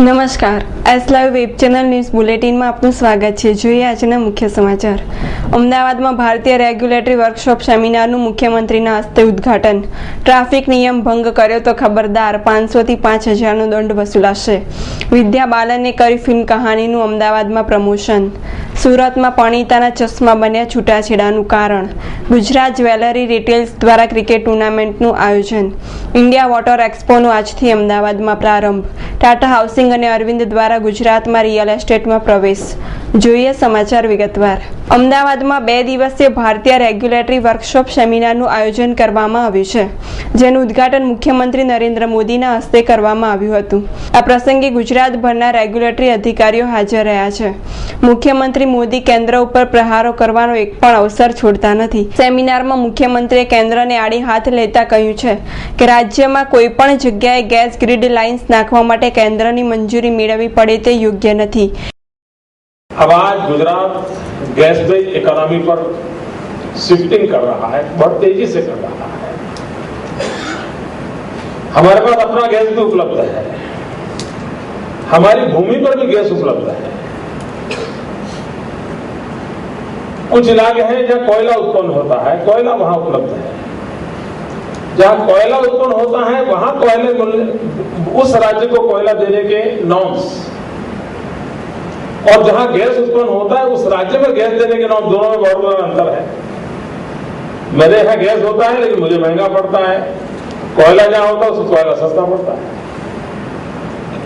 નમસ્કાર. S live web channel news બુલેટિનમાં આપનું સ્વાગત છે. જોઈએ આજના મુખ્ય સમાચાર. અમદાવાદમાં ભારતીય રેગ્યુલેટરી વર્કશોપ સેમિનારનું મુખ્યમંત્રીના હસ્તે ઉદ્ઘાટન. ટ્રાફિક નિયમ ભંગ કર્યો તો ખબરદાર પાંચસોથી પાંચ હજારનો દંડ વસૂલાશે. વિદ્યા બાલને કરી ફિલ્મ કહાનીનું અમદાવાદમાં પ્રમોશન. સુરતમાં પણિતાના ચશ્મા બન્યા છૂટાછેડાનું કારણ. ગુજરાત જ્વેલરી રિટેલ્સ દ્વારા ક્રિકેટ ટુર્નામેન્ટનું આયોજન. ઇન્ડિયા વોટર એક્સપોનો આજથી અમદાવાદમાં પ્રારંભ. ટાટા હાઉસિંગ અને અરવિંદ દ્વારા ગુજરાતમાં રિયલ એસ્ટેટમાં પ્રવેશ. જોઈએ સમાચાર વિગતવાર. અમદાવાદમાં બે દિવસીય ભારતીય રેગ્યુલેટરી વર્કશોપ સેમિનારનું આયોજન કરવામાં આવ્યું છે, જેનું ઉદ્ઘાટન મુખ્યમંત્રી નરેન્દ્ર મોદીના હસ્તે કરવામાં આવ્યું હતું. આ પ્રસંગે ગુજરાતભરના રેગ્યુલેટરી અધિકારીઓ હાજર રહ્યા છે. મુખ્યમંત્રી મોદી કેન્દ્ર ઉપર પ્રહારો કરવાનો એક પણ અવસર છોડતા નથી. સેમિનારમાં મુખ્યમંત્રીએ કેન્દ્રને આડી હાથ લેતા કહ્યું છે કે રાજ્યમાં કોઈ પણ જગ્યાએ ગેસ ગ્રીડ લાઇન્સ નાખવા માટે કેન્દ્રની મંજૂરી મેળવવી પડે તે યોગ્ય નથી. अब आज गुजरात गैस बेस्ड इकोनॉमी पर शिफ्टिंग कर रहा है, बहुत तेज़ी से कर रहा है। हमारे पास अपना गैस भी उपलब्ध है। हमारी भूमि पर भी गैस उपलब्ध है। कुछ इलाके हैं जहाँ कोयला उत्पन्न होता है, कोयला वहाँ उपलब्ध है। जहाँ कोयला उत्पन्न होता है, वहाँ कोयले उस राज्य को कोयला देने के नॉर्म्स और जहाँ गैस उत्पन्न होता है, उस राज्य में गैस देने के नाम दोनों में बहुत बड़ा अंतर है। मेरे यहाँ गैस होता है, लेकिन मुझे महँगा पड़ता है। कोयला जहाँ होता है उसको कोयला सस्ता पड़ता है।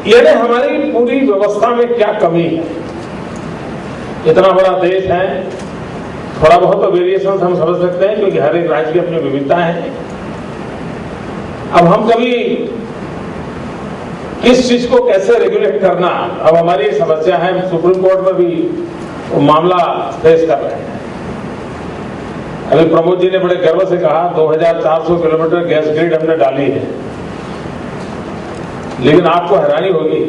यानी हमारी पूरी व्यवस्था में क्या कमी है? इतना बड़ा देश है, थोड़ा बहुत तो वेरिएशन हम समझ सकते हैं, क्योंकि हर एक राज्य की अपनी विविधता है। अब हम कभी किस चीज़ को कैसे रेगुलेट करना? अब हमारी समस्या है सुप्रीम कोर्ट में भी मामला फेस कर रहे हैं। अभी प्रमोद जी ने बड़े गर्व से कहा 2400 किलोमीटर गैस ग्रिड हमने डाली है। लेकिन आपको हैरानी होगी,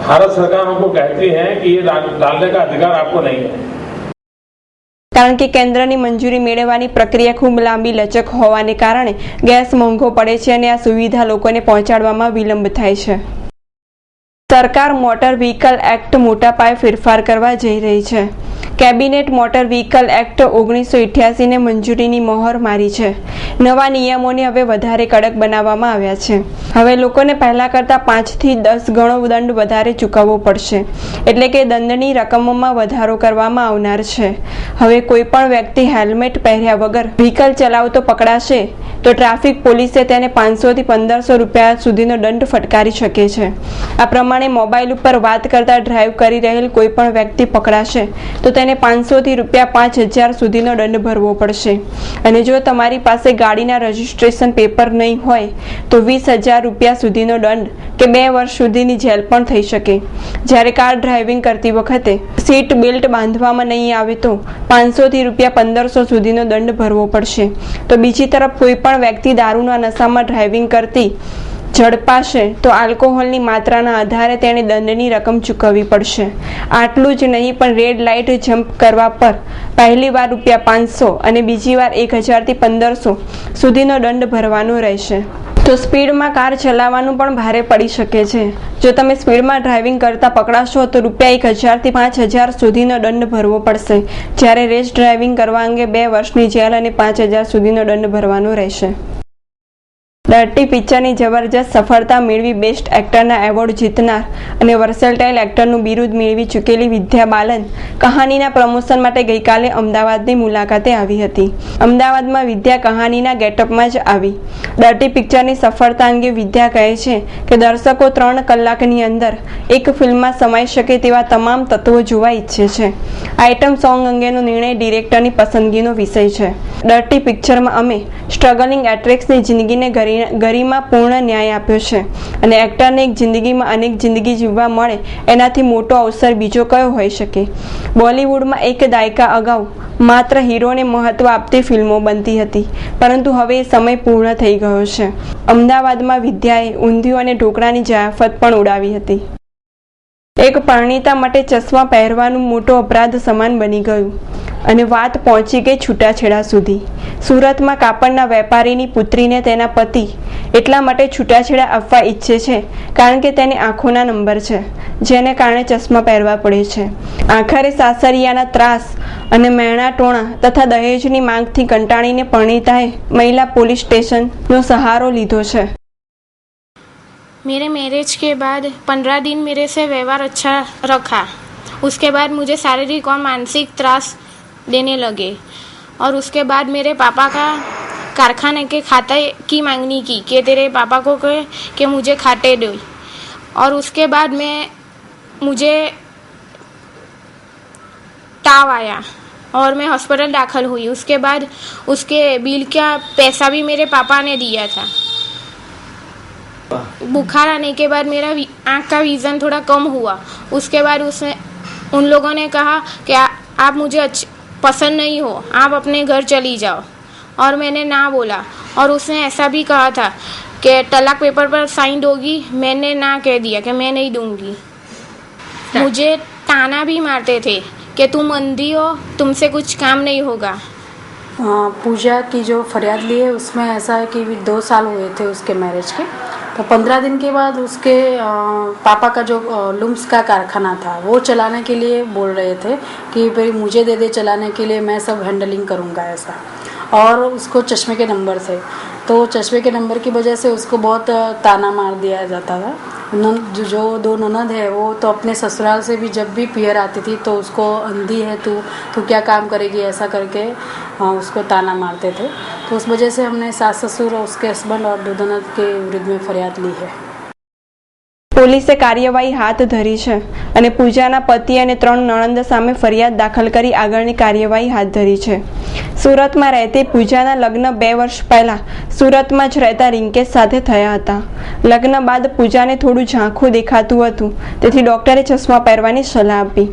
भारत सरकार हमको कहती है कि ये डालने का अधिकार आपको नहीं है। કારણ કે કેન્દ્રની મંજૂરી મેળવવાની પ્રક્રિયા ખૂબ લાંબી, લચક હોવાને કારણે ગેસ મોંઘો પડે છે અને આ સુવિધા લોકોને પહોંચાડવામાં વિલંબ થાય છે. સરકાર મોટર વ્હીકલ એક્ટ મોટા પાયે ફેરફાર કરવા જઈ રહી છે. કેબિનેટ મોટર વ્હીકલ એક્ટ ઓગણીસો ઇઠ્યાસીને મંજૂરીની મહોર મારી છે. નવા નિયમોને હવે વધારે કડક બનાવવામાં આવ્યા છે. હવે લોકોને પહેલાં કરતાં પાંચથી દસ ગણો દંડ વધારે ચૂકવવો પડશે. એટલે કે દંડની રકમોમાં વધારો કરવામાં આવનાર છે. હવે કોઈ પણ વ્યક્તિ હેલ્મેટ પહેર્યા વગર વ્હીકલ ચલાવતો પકડાશે તો ટ્રાફિક પોલીસે તેને પાંચસોથી પંદરસો રૂપિયા સુધીનો દંડ ફટકારી શકે છે. આ પ્રમાણે મોબાઈલ ઉપર વાત કરતા ડ્રાઈવ કરી રહેલ કોઈ પણ વ્યક્તિ પકડાશે, તો તેને પાંચસોથી રૂપિયા પાંચ હજાર સુધીનો દંડ ભરવો પડશે. અને જો તમારી પાસે ગાડીના રજિસ્ટ્રેશન પેપર નહીં હોય, તો વીસ હજાર રૂપિયા સુધીનો દંડ કે બે વર્ષ સુધીની જેલ પણ થઈ શકે. જ્યારે કાર ડ્રાઇવિંગ કરતી વખતે સીટ બેલ્ટ બાંધવામાં નહીં આવે તો પાંચસોથી રૂપિયા પંદરસો સુધીનો દંડ ભરવો પડશે. તો બીજી તરફ કોઈ પણ વ્યક્તિ દારૂના નશામાં ડ્રાઇવિંગ કરતી ઝડપાશે, તો આલ્કોહોલની માત્રાના આધારે તેણે દંડની રકમ ચૂકવવી પડશે. આટલું જ નહીં, પણ રેડ લાઇટ જમ્પ કરવા પર પહેલી વાર રૂપિયા પાંચસો અને બીજી વાર એક હજારથી પંદરસો સુધીનો દંડ ભરવાનો રહેશે. તો સ્પીડમાં કાર ચલાવવાનું પણ ભારે પડી શકે છે. જો તમે સ્પીડમાં ડ્રાઇવિંગ કરતા પકડાશો, તો રૂપિયા એક હજારથી પાંચ હજાર સુધીનો દંડ ભરવો પડશે. જ્યારે રેસ ડ્રાઇવિંગ કરવા અંગે બે વર્ષની જેલ અને પાંચ હજાર સુધીનો દંડ ભરવાનો રહેશે. ડર્ટી પિક્ચરની જબરજસ્ત સફળતા મેળવી બેસ્ટ એક્ટરના એવોર્ડ જીતનાર અને વર્સેલટાઇલ એક્ટરનું બિરુદ મેળવી ચૂકેલી વિદ્યા બાલન કહાનીના પ્રમોશન માટે ગઈકાલે અમદાવાદની મુલાકાતે આવી હતી. અમદાવાદમાં વિદ્યા કહાનીના ગેટઅપમાં જ આવી. ડર્ટી પિક્ચરની સફળતા અંગે વિદ્યા કહે છે કે દર્શકો ત્રણ કલાકની અંદર એક ફિલ્મમાં સમાઈ શકે તેવા તમામ તત્વો જોવા ઈચ્છે છે. આઇટમ સોંગ અંગેનો નિર્ણય ડિરેક્ટરની પસંદગીનો વિષય છે. ડર્ટી પિક્ચરમાં અમે સ્ટ્રગલિંગ એટ્રેક્સની જિંદગીને ગરી, ગરિમા પૂર્ણ ન્યાય આપ્યો છે. અને એક્ટરને એક જિંદગીમાં અનેક જિંદગી જીવવા મળે, એનાથી મોટો અવસર બીજો કયો હોઈ શકે? બોલિવૂડમાં એક દાયકા અગાઉ માત્ર હીરોને મહત્વ આપતી ફિલ્મો બનતી હતી, પરંતુ હવે એ સમય પૂર્ણ થઈ ગયો છે. અમદાવાદમાં વિદ્યાએ ઊંધિયું અને ઢોકળાની જયાફત પણ ઉડાવી હતી. એક પરણિતા માટે ચશ્મા પહેરવાનું મોટો અપરાધ સમાન બની ગયું. અને વાત પહોંચી ગઈ છૂટાછેડા સુધી સુરતમાં કાપડના વેપારીની પુત્રીને તેના પતિ એટલા માટે છૂટાછેડા આપવા ઈચ્છે છે કારણ કે તેને આંખોના નંબર છે જેને કારણે ચશ્મા પહેરવા પડે છે આખરે સાસરિયાના ત્રાસ અને મહેણા ટોણા તથા દહેજની માંગથી કંટાળીને પરિણીતાએ મહિલા પોલીસ સ્ટેશનનો સહારો લીધો છે मेरे मैरिज के बाद पंद्रह दिन मेरे से व्यवहार अच्छा रखा उसके बाद मुझे शारीरिक और मानसिक त्रास देने लगे। और उसके बाद मेरे पापा का कारखाने के खाते की मांगनी की कि तेरे पापा को कहे कि मुझे खाते दो। और उसके बाद मैं मुझे ताव आया और मैं हॉस्पिटल दाखिल हुई। उसके बाद उसके बिल का पैसा भी मेरे पापा ने दिया था। बुखार आने के बाद मेरा आँख का विज़न थोड़ा कम हुआ। उसके बाद उसने उन लोगों ने कहा कि आ, आप मुझे अच्छ पसंद नहीं हो आप अपने घर चली जाओ। और मैंने ना बोला और उसने ऐसा भी कहा था कि तलाक पेपर पर साइन होगी मैंने ना कह दिया कि मैं नहीं दूँगी। मुझे ताना भी मारते थे कि तुम अंधी हो तुमसे कुछ काम नहीं होगा। पूजा की जो फरियाद ली है उसमें ऐसा है कि दो साल हुए थे उसके मैरिज के। तो पंद्रह दिन के बाद उसके पापा का जो लुम्स का कारखाना था, वो चलाने के लिए बोल रहे थे कि भाई मुझे दे दे, चलाने के लिए मैं सब हैंडलिंग करूँगा ऐसा। और उसको चश्मे के नंबर से। तो चश्मे के नंबर की वजह से उसको बहुत ताना मार दिया जाता था। नन जो, दो ननद है वो तो अपने ससुराल से भी जब भी पियर आती थी तो उसको अंधी है तू तू क्या काम करेगी ऐसा करके हाँ, उसको ताना मारते थे। तो उस वजह से हमने सास ससुर और उसके हस्बैंड और दो ननद के विरुद्ध में फरियाद ली है। પોલીસે કાર્યવાહી હાથ ધરી છે અને પૂજાના પતિ અને ત્રણ નણંદ સામે ફરિયાદ દાખલ કરી આગળની કાર્યવાહી હાથ ધરી છે. સુરતમાં રહેતી પૂજાના લગ્ન બે વર્ષ પહેલા સુરતમાં જ રહેતા રિંકેશ સાથે થયા હતા. લગ્ન બાદ પૂજાને થોડું ઝાંખું દેખાતું હતું, તેથી ડોક્ટરે ચશ્મા પહેરવાની સલાહ આપી.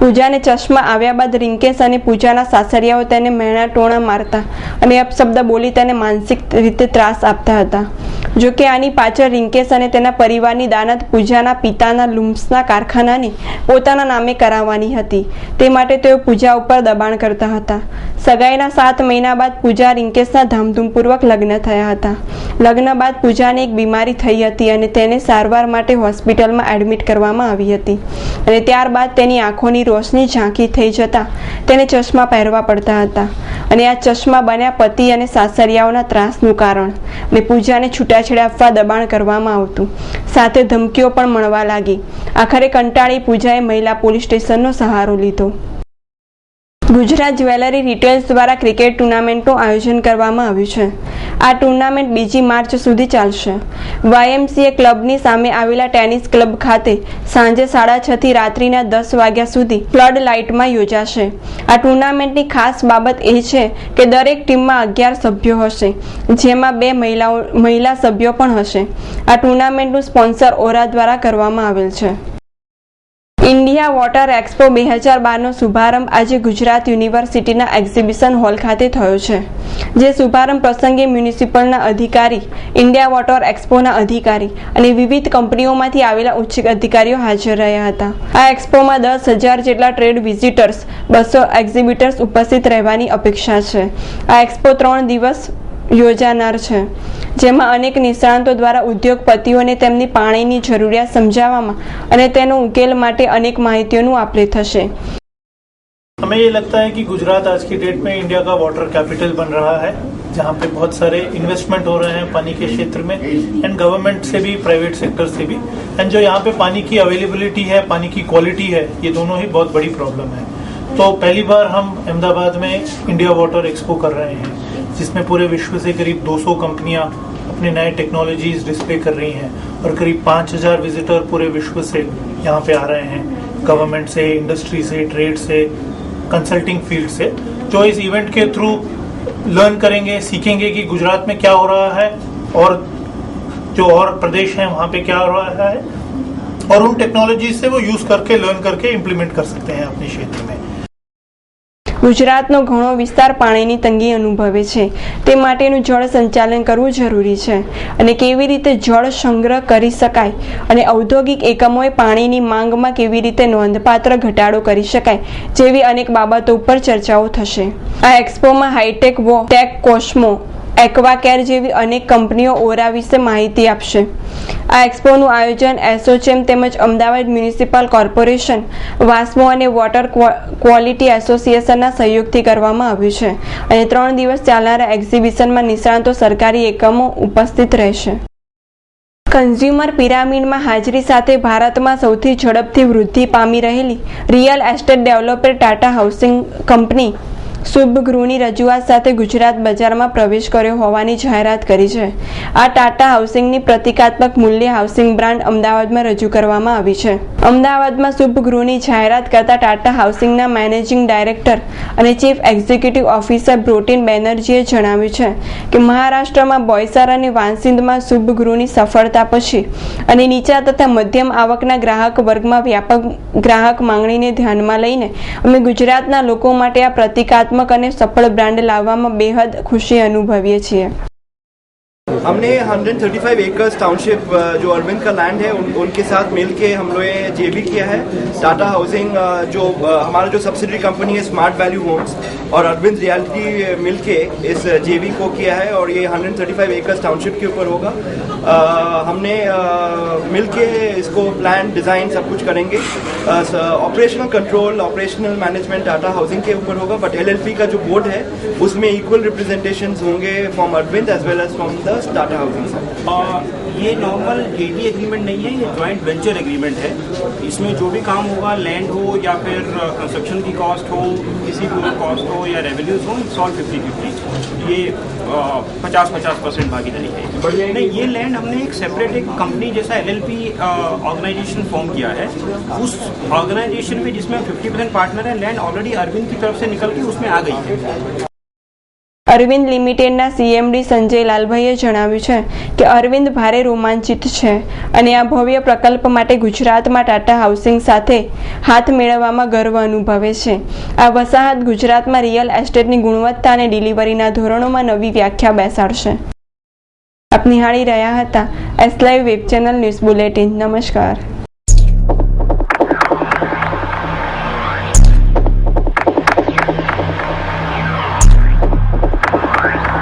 પૂજાને ચશ્મા આવ્યા બાદ રિંકેશ અને પૂજાના સાસરિયાઓ તેને મહેણા ટોણા મારતા અને અપશબ્દ બોલી તેને માનસિક રીતે ત્રાસ આપતા હતા. જોકે આની પાછળ રિંકેશ અને તેના પરિવારની દાનત પૂજાના પિતાના લુમ્સના કારખાનાને પોતાના નામે કરાવવાની હતી. તે માટે તેઓ પૂજા ઉપર દબાણ કરતા હતા. સગાઈના સાત મહિના બાદ પૂજા રિંકેશના ધામધૂમપૂર્વક લગ્ન થયા હતા. લગ્ન બાદ પૂજાને એક બીમારી થઈ હતી અને તેને સારવાર માટે હોસ્પિટલમાં એડમિટ કરવામાં આવી હતી અને ત્યારબાદ તેની આંખોની રોશની ઝાંખી થઈ જતા તેને ચશ્મા પહેરવા પડતા હતા. અને આ ચશ્મા બન્યા પતિ અને સાસરિયાઓના ત્રાસનું કારણ. અને પૂજાને છૂટાછેડા આપવા દબાણ કરવામાં આવતું. સાથે ધમકીઓ પણ મળવા લાગી. આખરે કંટાળી પૂજાએ મહિલા પોલીસ સ્ટેશનનો સહારો લીધો. ગુજરાત જ્વેલરી રિટેલ્સ દ્વારા ક્રિકેટ ટુર્નામેન્ટનું આયોજન કરવામાં આવ્યું છે. આ ટુર્નામેન્ટ બીજી માર્ચ સુધી ચાલશે. વાયએમસીએ ક્લબની સામે આવેલા ટેનિસ ક્લબ ખાતે સાંજે સાડા છ થી રાત્રિના દસ વાગ્યા સુધી ફ્લડ લાઇટમાં યોજાશે. આ ટુર્નામેન્ટની ખાસ બાબત એ છે કે દરેક ટીમમાં અગિયાર સભ્યો હશે, જેમાં બે મહિલાઓ, મહિલા સભ્યો પણ હશે. આ ટુર્નામેન્ટનું સ્પોન્સર ઓરા દ્વારા કરવામાં આવેલ છે. ઇન્ડિયા વોટર એક્સપો બે હજાર બારનો શુભારંભ આજે ગુજરાત યુનિવર્સિટીના એક્ઝિબિશન હોલ ખાતે થયો છે, જે શુભારંભ પ્રસંગે મ્યુનિસિપલના અધિકારી, ઇન્ડિયા વોટર એક્સપોના અધિકારી અને વિવિધ કંપનીઓમાંથી આવેલા ઉચ્ચ અધિકારીઓ હાજર રહ્યા હતા. આ એક્સપોમાં દસ હજાર જેટલા ટ્રેડ વિઝિટર્સ, બસો એક્ઝિબિટર્સ ઉપસ્થિત રહેવાની અપેક્ષા છે. આ એક્સપો ત્રણ દિવસ યોજાનાર છે. જેમાં અનેક નિષ્ણાંતો દ્વારા ઉદ્યોગપતિઓને તેમની પાણીની જરૂરિયાત સમજાવવામાં અને તેનો ઉકેલ માટે અનેક માહિતીઓનું આપલે થશે हमें ये लगता है कि गुजरात आज की डेट में इंडिया का वाटर कैपिटल बन रहा है जहाँ पे बहुत सारे इन्वेस्टमेंट हो रहे हैं पानी के क्षेत्र में एंड गवर्नमेंट से भी प्राइवेट सेक्टर से भी एंड जो यहाँ पे पानी की अवेलेबिलिटी है पानी की क्वालिटी है ये दोनों ही बहुत बड़ी प्रॉब्लम है तो पहली बार हम अहमदाबाद में इंडिया वाटर एक्सपो कर रहे हैं जिसमें पूरे विश्व से करीब 200 कंपनियाँ अपने नए टेक्नोलॉजीज़ डिस्प्ले कर रही हैं और करीब 5000 विजिटर पूरे विश्व से यहाँ पे आ रहे हैं। गवर्नमेंट से इंडस्ट्री से ट्रेड से कंसल्टिंग फ़ील्ड से, जो इस इवेंट के थ्रू लर्न करेंगे, सीखेंगे कि गुजरात में क्या हो रहा है और जो और प्रदेश हैं वहाँ पे क्या हो रहा है और उन टेक्नोलॉजी से वो यूज़ करके लर्न करके इम्प्लीमेंट कर सकते हैं अपने क्षेत्र में। ગુજરાતનો ઘણો વિસ્તાર પાણીની તંગી અનુભવે છે. તે માટેનું જળ સંચાલન કરવું જરૂરી છે અને કેવી રીતે જળ સંગ્રહ કરી શકાય અને ઔદ્યોગિક એકમોએ પાણીની માંગમાં કેવી રીતે નોંધપાત્ર ઘટાડો કરી શકાય જેવી અનેક બાબતો ઉપર ચર્ચાઓ થશે. આ એક્સપોમાં હાઈટેક વો ટેક કોસ્મો એક્વાકેર જેવી અનેક કંપનીઓ ઓરા વિશે માહિતી આપશે. આ એક્સપોનું આયોજન એસોચેમ તેમજ અમદાવાદ મ્યુનિસિપલ કોર્પોરેશન, વાસ્મો અને વોટર ક્વોલિટી એસોસિએશનના સહયોગથી કરવામાં આવ્યું છે અને ત્રણ દિવસ ચાલનારા એક્ઝિબિશનમાં નિષ્ણાતો સરકારી એકમો ઉપસ્થિત રહેશે. કન્ઝ્યુમર પિરામિડમાં હાજરી સાથે ભારતમાં સૌથી ઝડપથી વૃદ્ધિ પામી રહેલી real estate developer Tata housing company Shubh ગૃહની રજૂઆત સાથે ગુજરાત બજારમાં પ્રવેશ કર્યો હોવાની જાહેરાત કરી છે. આ ટાટા હાઉસિંગની પ્રતિકાત્મક મૂલ્ય હાઉસિંગ બ્રાન્ડ અમદાવાદમાં રજૂ કરવામાં આવી છે. અમદાવાદમાં શુભ ગૃહની જાહેરાત કરતા ટાટા હાઉસિંગના મેનેજિંગ ડાયરેક્ટર અને ચીફ એક્ઝિક્યુટિવ ઓફિસર બ્રોટીન બેનર્જીએ જણાવ્યું છે કે મહારાષ્ટ્રમાં બોયસર અને વાંસિંદમાં શુભ ગૃહની સફળતા પછી અને નીચા તથા મધ્યમ આવકના ગ્રાહક વર્ગમાં વ્યાપક ગ્રાહક માંગણીને ધ્યાનમાં લઈને અમે ગુજરાતના લોકો માટે આ પ્રતિકાત્મક અને સફળ બ્રાન્ડ લાવવામાં બેહદ ખુશી અનુભવીએ છીએ. हमने 135 एकर्स टाउनशिप जो अरविंद का लैंड है उन, उनके साथ मिल के हम लोग जे भी किया है। टाटा हाउसिंग जो हमारा जो सब्सिडरी कंपनी है स्मार्ट वैल्यू होम्स और अरविंद रियलिटी मिल के इस जेवी को किया है और ये 135 एकर्स टाउनशिप के ऊपर होगा। अ, हमने मिल के इसको प्लान डिज़ाइन सब कुछ करेंगे। Operational control operational management Tata housing के ऊपर होगा बट एल का जो बोर्ड है उसमें इक्वल रिप्रेजेंटेशन होंगे from Arvind as well as from the Tata housing और ये नॉर्मल जेडी एग्रीमेंट नहीं है ये ज्वाइंट वेंचर एग्रीमेंट है। इसमें जो भी काम होगा लैंड हो या फिर कंस्ट्रक्शन की कॉस्ट हो किसी भी कॉस्ट हो या रेवेन्यूज हो इट्स ऑल फिफ्टी फिफ्टी ये पचास पचास परसेंट भागीदारी है। नहीं ये लैंड हमने एक सेपरेट एक कंपनी जैसा L L P organisation form किया है। उस ऑर्गेनाइजेशन में जिसमें फिफ्टी परसेंट पार्टनर है लैंड ऑलरेडी अरविंद की तरफ़ से निकल के उसमें आ गई है। અરવિંદ લિમિટેડના સીએમડી સંજય લાલભાઈએ જણાવ્યું છે કે અરવિંદ ભારે રોમાંચિત છે અને આ ભવ્ય પ્રકલ્પ માટે ગુજરાતમાં ટાટા હાઉસિંગ સાથે હાથ મેળવવામાં ગર્વ અનુભવે છે. આ વસાહત ગુજરાતમાં રિયલ એસ્ટેટની ગુણવત્તા અને ડિલિવરીના ધોરણોમાં નવી વ્યાખ્યા બેસાડશે. આપ નિહાળી રહ્યા હતા S live web channel news bulletin. નમસ્કાર.